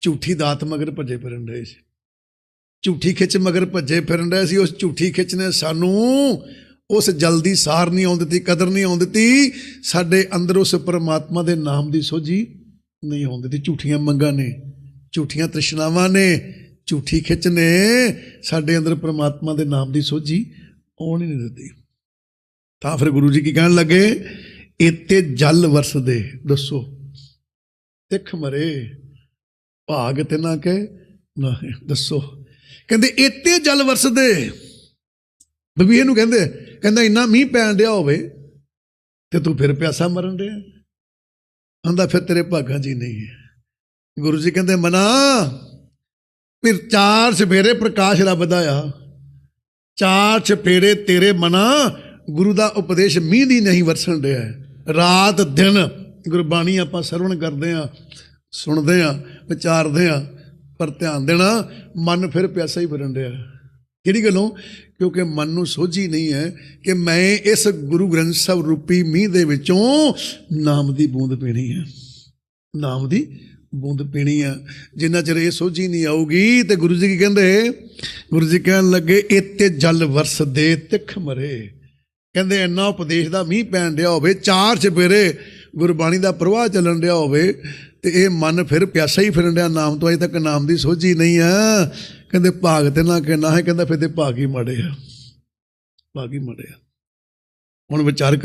ਝੂਠੀ ਦਾਤ ਮਗਰ ਭੱਜੇ ਫਿਰਨ ਰਹੇ ਸੀ। ਝੂਠੀ ਖਿੱਚ ਮਗਰ ਭੱਜੇ ਫਿਰਨ ਰਹੇ ਸੀ। ਉਸ ਝੂਠੀ ਖਿੱਚ ਨੇ ਸਾਨੂੰ ਉਸ ਜਲਦੀ ਸਾਰ ਨਹੀਂ ਆਉਣ ਦਿੱਤੀ, ਕਦਰ ਨਹੀਂ ਆਉਣ ਦਿੱਤੀ। ਸਾਡੇ ਅੰਦਰ ਉਸ ਪਰਮਾਤਮਾ ਦੇ ਨਾਮ ਦੀ ਸੋਝੀ ਨਹੀਂ ਆਉਣ ਦਿੱਤੀ। ਝੂਠੀਆਂ ਮੰਗਾਂ ਨੇ, ਝੂਠੀਆਂ ਤ੍ਰਿਸ਼ਨਾਵਾਂ ਨੇ, ਝੂਠੀ ਖਿੱਚ ਨੇ ਸਾਡੇ ਅੰਦਰ ਪਰਮਾਤਮਾ ਦੇ ਨਾਮ ਦੀ ਸੋਝੀ ਆਉਣ ਹੀ ਨਹੀਂ ਦਿੱਤੀ। ਤਾਂ ਫਿਰ ਗੁਰੂ ਜੀ ਕੀ ਕਹਿਣ ਲੱਗੇ? ਇੱਥੇ ਜਲ ਵਰਸਦੇ, ਦੱਸੋ। ਤਿੱਖ ਮਰੇ ਭਾਗ ਤੇ ਨਾ ਕੇ ਨਾ, ਦੱਸੋ। ਕਹਿੰਦੇ ਇਤੇ ਜਲ ਵਰਸਦੇ। ਬਬੀ ਇਹਨੂੰ ਕਹਿੰਦੇ, ਕਹਿੰਦਾ, ਇੰਨਾ ਮੀਂਹ ਪੈਣ ਡਿਆ ਹੋਵੇ ਤੇ ਤੂੰ ਫਿਰ ਪਿਆਸਾ ਮਰਨ ਡਿਆ? ਆਂਦਾ, ਫਿਰ ਤੇਰੇ ਭਾਗਾਂ ਜੀ ਨਹੀਂ ਹੈ। ਗੁਰੂ ਜੀ ਕਹਿੰਦੇ, ਮਨਾ, ਫਿਰ ਚਾਰ ਸਵੇਰੇ ਪ੍ਰਕਾਸ਼ ਰੱਬ ਦਾ ਆ। ਚਾਰ ਛਪੇਰੇ ਤੇਰੇ ਮਨਾ, ਗੁਰੂ ਦਾ ਉਪਦੇਸ਼ ਮੀਂਹ ਦੀ ਨਹੀਂ ਵਰਸਣ ਡਿਆ। ਰਾਤ, ਦਿਨ ਗੁਰਬਾਣੀ ਆਪਾਂ ਸਰਵਣ ਕਰਦੇ ਆ। ਸੁਣਦੇ ਆ, ਵਿਚਾਰਦੇ ਆ, ਪਰ ਧਿਆਨ ਦੇਣਾ, ਮਨ ਫਿਰ ਪਿਆਸਾ ਹੀ ਫਿਰਨ ਰਿਹਾ ਕਿਹੜੀ ਗੱਲੋਂ? ਕਿਉਂਕਿ ਮਨ ਨੂੰ ਸੋਝੀ ਨਹੀਂ ਹੈ ਕਿ ਮੈਂ ਇਸ ਗੁਰੂ ਗ੍ਰੰਥ ਸਾਹਿਬ ਰੂਪੀ ਮੀਂਹ ਦੇ ਵਿੱਚੋਂ ਨਾਮ ਦੀ ਬੂੰਦ ਪੀਣੀ ਹੈ। ਨਾਮ ਦੀ ਬੂੰਦ ਪੀਣੀ ਆ। ਜਿੰਨਾ ਚਿਰ ਇਹ ਸੋਝੀ ਨਹੀਂ ਆਊਗੀ ਤੇ ਗੁਰੂ ਜੀ ਕੀ ਕਹਿੰਦੇ? ਗੁਰੂ ਜੀ ਕਹਿਣ ਲੱਗੇ ਇਤੇ ਜਲ ਵਰਸ ਦੇ ਤਿੱਖ ਮਰੇ। ਕਹਿੰਦੇ, ਇੰਨਾ ਉਪਦੇਸ਼ ਦਾ ਮੀਂਹ ਪੈਣ ਡਿਆ ਹੋਵੇ, ਚਾਰ ਚਪੇਰੇ ਗੁਰਬਾਣੀ ਦਾ ਪ੍ਰਵਾਹ ਚੱਲਣ ਡਿਆ ਹੋਵੇ ਤੇ ਇਹ ਮਨ ਫਿਰ ਪਿਆਸਾ ਹੀ ਫਿਰਨ ਡਿਆ, ਨਾਮ ਤੋਂ ਅਜੇ ਤੱਕ ਨਾਮ ਦੀ ਸੋਝੀ ਨਹੀਂ ਆ। ਕਹਿੰਦੇ ਭਾਗ ਤੇ ਨਾ ਕਿ ਨਾ ਹੈ, ਕਹਿੰਦਾ ਫਿਰ ਤੇ ਭਾਗ ਹੀ ਮਾੜੇ ਆ। ਭਾਗ ਹੀ ਮਾੜੇ ਆ। ਹੁਣ ਵਿਚਾਰ ਕਰ